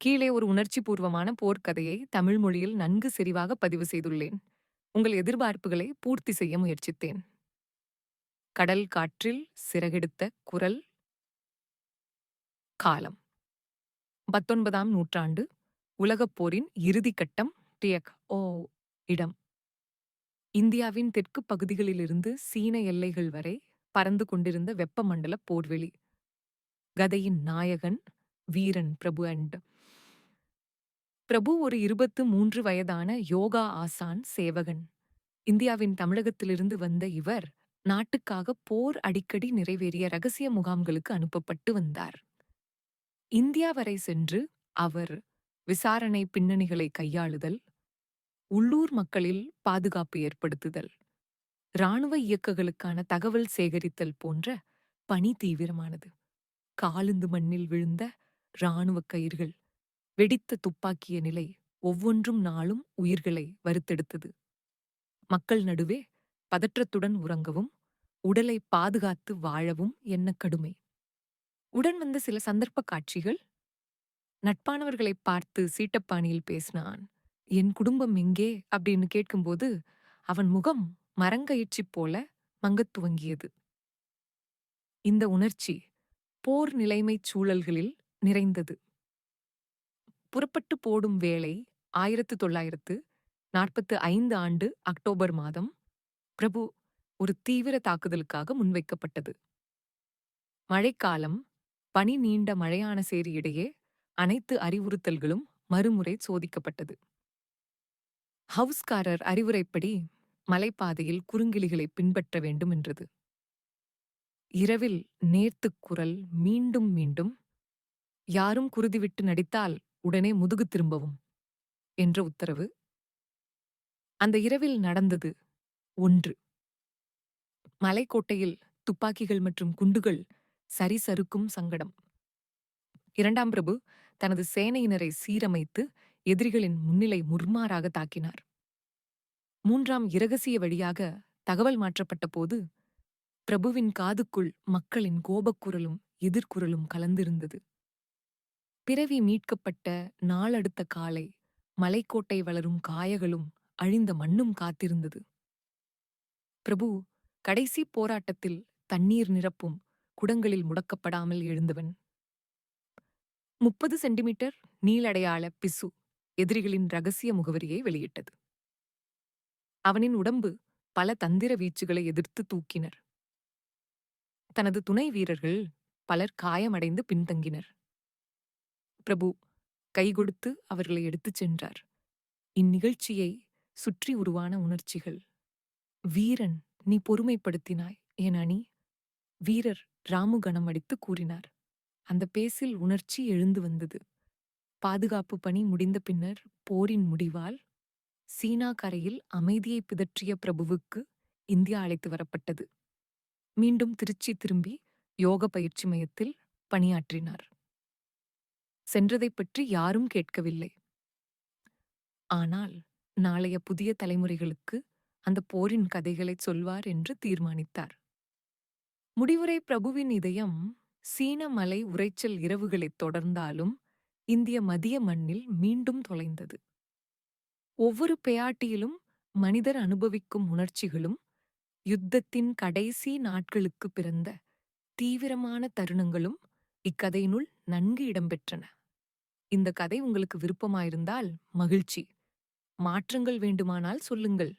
கீழே ஒரு உணர்ச்சி பூர்வமான போர்க்கதையை தமிழ் மொழியில் நன்கு செறிவாக பதிவு செய்துள்ளேன். உங்கள் எதிர்பார்ப்புகளை பூர்த்தி செய்ய முயற்சித்தேன். கடல் காற்றில் சிறகெடுத்த குரல். காலம். பத்தொன்பதாம் நூற்றாண்டு. உலகப் போரின் இறுதிக்கட்டம் டியக். ஓ. இடம். இந்தியாவின் தெற்கு பகுதிகளிலிருந்து சீன எல்லைகள் வரை பறந்து கொண்டிருந்த வெப்பமண்டல போர்வெளி. கதையின் நாயகன் வீரன் பிரபு அண்ட் பிரபு ஒரு இருபத்து மூன்று வயதான யோகா ஆசான் சேவகன். இந்தியாவின் தமிழகத்திலிருந்து வந்த இவர் நாட்டுக்காக போர் அடிக்கடி நிறைவேறிய ரகசிய முகாம்களுக்கு அனுப்பப்பட்டு வந்தார். இந்தியா வரை சென்று அவர் விசாரணை பின்னணிகளை கையாளுதல் உள்ளூர் மக்களில் பாதுகாப்பு ஏற்படுத்துதல் இராணுவ இயக்கங்களுக்கான தகவல் சேகரித்தல் போன்ற பணி தீவிரமானது. காலுந்து மண்ணில் விழுந்த இராணுவ கயிர்கள் வெடித்த துப்பாக்கிய நிலை ஒவ்வொன்றும் நாளும் உயிர்களை வறுத்தெடுத்தது. மக்கள் நடுவே பதற்றத்துடன் உறங்கவும் உடலை பாதுகாத்து வாழவும் என்ன கடுமை. உடன் வந்த சில சந்தர்ப்ப காட்சிகள். நட்பானவர்களை பார்த்து சீட்டப்பாணியில் பேசினான் என் குடும்பம் எங்கே? அப்படின்னு கேட்கும்போது அவன் முகம் மரங்கயிற்சி போல மங்கத் துவங்கியது. இந்த உணர்ச்சி போர் நிலைமைச் சூழல்களில் நிறைந்தது. புறப்பட்டு போடும் வேளை ஆயிரத்து தொள்ளாயிரத்து நாற்பத்து ஐந்து ஆண்டு அக்டோபர் மாதம் பிரபு ஒரு தீவிர தாக்குதலுக்காக முன்வைக்கப்பட்டது. மழைக்காலம் பனி நீண்ட மழையான சேரி இடையே அனைத்து அறிவுறுத்தல்களும் மறுமுறை சோதிக்கப்பட்டது. ஹவுஸ்காரர் அறிவுரைப்படி மலைப்பாதையில் குறுங்கிலிகளை பின்பற்ற வேண்டும் என்றது. இரவில் நேர்த்துக் குரல் மீண்டும் மீண்டும் யாரும் குருதிவிட்டு நடித்தால் உடனே முதுகு திரும்பவும் என்ற உத்தரவு. அந்த இரவில் நடந்தது ஒன்று. மலைக்கோட்டையில் துப்பாக்கிகள் மற்றும் குண்டுகள் சரிசறுக்கும் சங்கடம். இரண்டாம் பிரபு தனது சேனையினரை சீரமைத்து எதிரிகளின் முன்னிலை முர்மாராக தாக்கினார். மூன்றாம் இரகசிய வழியாக தகவல் மாற்றப்பட்ட போது பிரபுவின் காதுக்குள் மக்களின் கோபக்குரலும் எதிர்குரலும் கலந்திருந்தது. பிறவி மீட்கப்பட்ட நாளடுத்த காலை மலைக்கோட்டை வளரும் காயகளும் அழிந்த மண்ணும் காத்திருந்தது. பிரபு கடைசி போராட்டத்தில் தண்ணீர் நிரப்பும் குடங்களில் முடக்கப்படாமல் எழுந்தவன். முப்பது சென்டிமீட்டர் நீளடையாள பிசு எதிரிகளின் ரகசிய முகவரியை வெளியிட்டது. அவனின் உடம்பு பல தந்திர வீச்சுகளை எதிர்த்து தூக்கினர். தனது துணை வீரர்கள் பலர் காயமடைந்து பின்தங்கினர். பிரபு கைகொடுத்து அவர்களை எடுத்துச் சென்றார். இந்நிகழ்ச்சியை சுற்றி உருவான உணர்ச்சிகள். வீரன் நீ பொறுமைப்படுத்தினாய் என் அணி வீரர் ராமுகணம் அடித்து கூறினார். அந்த பேசில் உணர்ச்சி எழுந்து வந்தது. பாதுகாப்பு பணி முடிந்த பின்னர் போரின் முடிவால் சீனா கரையில் அமைதியை பிதற்றிய பிரபுவுக்கு இந்தியா அழைத்து வரப்பட்டது. மீண்டும் திருச்சி திரும்பி யோக பயிற்சி மையத்தில் பணியாற்றினார். சென்றதைப் பற்றி யாரும் கேட்கவில்லை. ஆனால் நாளைய புதிய தலைமுறைகளுக்கு அந்த போரின் கதைகளைச் சொல்வார் என்று தீர்மானித்தார். முடிவுரை பிரபுவின் இதயம் சீன மலை உரைச்சல் இரவுகளைத் தொடர்ந்தாலும் இந்திய மதிய மண்ணில் மீண்டும் தொலைந்தது. ஒவ்வொரு பெயாட்டியிலும் மனிதர் அனுபவிக்கும் உணர்ச்சிகளும் யுத்தத்தின் கடைசி நாட்களுக்கு பிறந்த தீவிரமான தருணங்களும் இக்கதையினுள் நன்கு இடம்பெற்றன. இந்த கதை உங்களுக்கு விருப்பமாயிருந்தால் மகிழ்ச்சி. மாற்றங்கள் வேண்டுமானால் சொல்லுங்கள்.